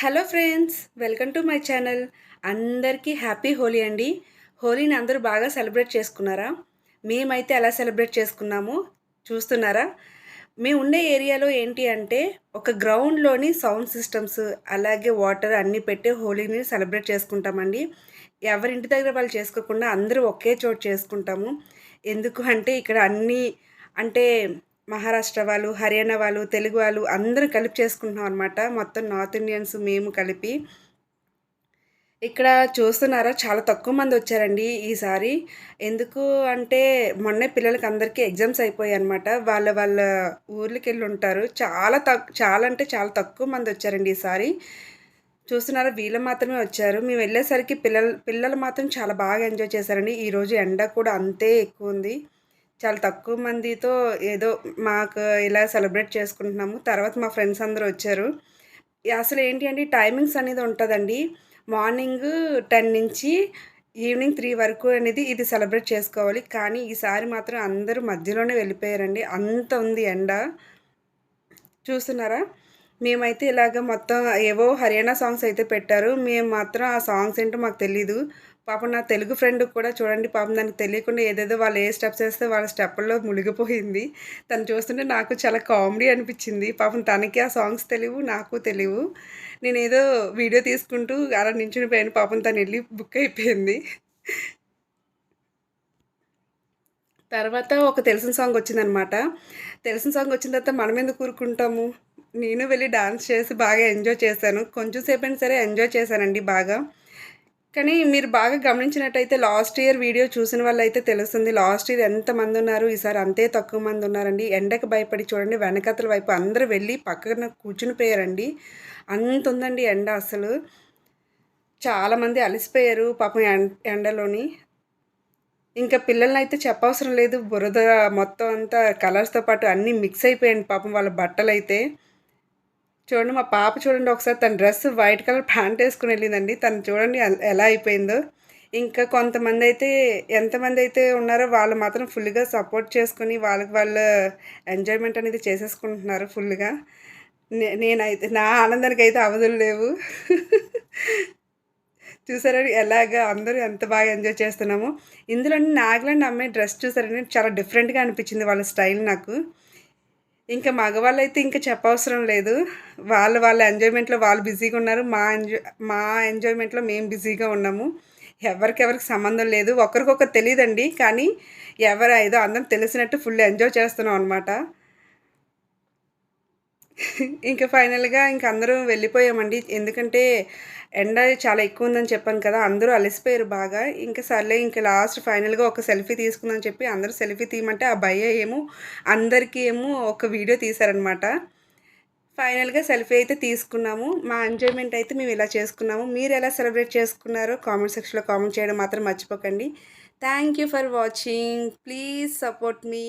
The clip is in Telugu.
Hello friends welcome to my channel. అందరికీ హ్యాపీ హోలీ అండి. హోలీని అందరూ బాగా సెలబ్రేట్ చేసుకున్నారా? మేమైతే ఎలా సెలబ్రేట్ చేసుకున్నామో చూస్తున్నారా? మేము ఉండే ఏరియాలో ఏంటి అంటే ఒక గ్రౌండ్లోని సౌండ్ సిస్టమ్స్ అలాగే వాటర్ అన్నీ పెట్టి హోలీని సెలబ్రేట్ చేసుకుంటామండి. ఎవరి ఇంటి దగ్గర వాళ్ళు చేసుకోకుండా అందరూ ఒకే చోటు చేసుకుంటాము. ఎందుకు అంటే ఇక్కడ అన్నీ అంటే మహారాష్ట్ర వాళ్ళు హర్యానా వాళ్ళు తెలుగు వాళ్ళు అందరూ కలిపి చేసుకుంటున్నాం అనమాట మొత్తం నార్త్ ఇండియన్స్ మేము కలిపి. ఇక్కడ చూస్తున్నారా? చాలా తక్కువ మంది వచ్చారండి ఈసారి. ఎందుకు అంటే మొన్నే పిల్లలకి అందరికీ ఎగ్జామ్స్ అయిపోయాయి అనమాట వాళ్ళ వాళ్ళ ఊర్లకి వెళ్ళి ఉంటారు. చాలా తక్కువ చాలా అంటే చాలా తక్కువ మంది వచ్చారండి ఈసారి. చూస్తున్నారా? వీళ్ళు మాత్రమే వచ్చారు. మేము వెళ్ళేసరికి పిల్లలు పిల్లలు మాత్రం చాలా బాగా ఎంజాయ్ చేశారండి. ఈరోజు ఎండ కూడా అంతే ఎక్కువ ఉంది. చాలా తక్కువ మందితో ఏదో మాకు ఇలా సెలబ్రేట్ చేసుకుంటున్నాము. తర్వాత మా ఫ్రెండ్స్ అందరూ వచ్చారు. అసలు ఏంటి అంటే టైమింగ్స్ అనేది ఉంటుందండి. మార్నింగ్ టెన్ నుంచి ఈవినింగ్ త్రీ వరకు అనేది ఇది సెలబ్రేట్ చేసుకోవాలి. కానీ ఈసారి మాత్రం అందరూ మధ్యలోనే వెళ్ళిపోయారండి. అంత ఉంది ఎండ. చూస్తున్నారా? మేమైతే ఇలాగ మొత్తం ఏవో హర్యానా సాంగ్స్ అయితే పెట్టారు. మేము మాత్రం ఆ సాంగ్స్ ఏంటో మాకు తెలీదు. పాపం నా తెలుగు ఫ్రెండ్ కూడా చూడండి పాపం దానికి తెలియకుండా ఏదేదో వాళ్ళు ఏ స్టెప్స్ వేస్తే వాళ్ళ స్టెప్పుల్లో మునిగిపోయింది. తను చూస్తుంటే నాకు చాలా కామెడీ అనిపించింది. పాపం తనకి ఆ సాంగ్స్ తెలియవు నాకు తెలియవు. నేను ఏదో వీడియో తీసుకుంటూ అలా నించుని పోయాను పాపం తను వెళ్ళి బుక్ అయిపోయింది. తర్వాత ఒక తెలిసిన సాంగ్ వచ్చిందనమాట. తెలిసిన సాంగ్ వచ్చిన తర్వాత మనం ఎందుకు కూరుకుంటాము నేను వెళ్ళి డాన్స్ చేసి బాగా ఎంజాయ్ చేశాను. కొంచెం సేపు అయినా సరే ఎంజాయ్ చేశానండి బాగా. కానీ మీరు బాగా గమనించినట్టయితే లాస్ట్ ఇయర్ వీడియో చూసిన వాళ్ళు అయితే తెలుస్తుంది. లాస్ట్ ఇయర్ ఎంతమంది ఉన్నారు? ఈసారి అంతే తక్కువ మంది ఉన్నారండి. ఎండకు భయపడి చూడండి వెనకతల వైపు అందరూ వెళ్ళి పక్కన కూర్చుని పోయారండి. అంత ఉందండి ఎండ అసలు. చాలామంది అలసిపోయారు పాపం ఎండలోని. ఇంకా పిల్లల్ని అయితే చెప్పవసరం లేదు. బురద మొత్తం అంతా కలర్స్తో పాటు అన్నీ మిక్స్ అయిపోయాయండి పాపం వాళ్ళ బట్టలు అయితే చూడండి మా పాప చూడండి ఒకసారి తన డ్రెస్ వైట్ కలర్ ప్యాంట్ వేసుకుని వెళ్ళిందండి. తను చూడండి ఎలా అయిపోయిందో. ఇంకా కొంతమంది అయితే ఎంతమంది అయితే ఉన్నారో వాళ్ళు మాత్రం ఫుల్గా సపోర్ట్ చేసుకుని వాళ్ళకి వాళ్ళ ఎంజాయ్మెంట్ అనేది చేసేసుకుంటున్నారు ఫుల్గా. నేనైతే నా ఆనందానికి అయితే అవధులు లేవు. చూసారండి ఎలాగ అందరూ ఎంత బాగా ఎంజాయ్ చేస్తున్నాము. ఇందులో నాగలాండ్ అమ్మాయి డ్రెస్ చూసారండి చాలా డిఫరెంట్గా అనిపించింది వాళ్ళ స్టైల్ నాకు. ఇంకా మగవాళ్ళు అయితే ఇంకా చెప్పవసరం లేదు. వాళ్ళు వాళ్ళ ఎంజాయ్మెంట్లో వాళ్ళు బిజీగా ఉన్నారు. మా ఎంజాయ్ మా ఎంజాయ్మెంట్లో మేము బిజీగా ఉన్నాము. ఎవరికెవరికి సంబంధం లేదు. ఒకరికొకరు తెలియదండి కానీ ఎవరు ఏదో అందరం తెలిసినట్టు ఫుల్ ఎంజాయ్ చేస్తున్నాం అనమాట ఇంకా ఫైనల్గా ఇంక అందరూ వెళ్ళిపోయామండి. ఎందుకంటే ఎండ చాలా ఎక్కువ ఉందని చెప్పాను కదా అందరూ అలసిపోయారు బాగా. ఇంకా సర్లే ఇంకా లాస్ట్ ఫైనల్గా ఒక సెల్ఫీ తీసుకుందని చెప్పి అందరూ సెల్ఫీ తీయమంటే ఆ భయ్య ఏమో అందరికీ ఏమో ఒక వీడియో తీశారనమాట. ఫైనల్గా సెల్ఫీ అయితే తీసుకున్నాము. మా ఎంజాయ్మెంట్ అయితే మేము ఇలా చేసుకున్నాము. మీరు ఎలా సెలబ్రేట్ చేసుకున్నారో కామెంట్ సెక్షన్లో కామెంట్ చేయడం మాత్రం మర్చిపోకండి. Thank you for watching. Please support me.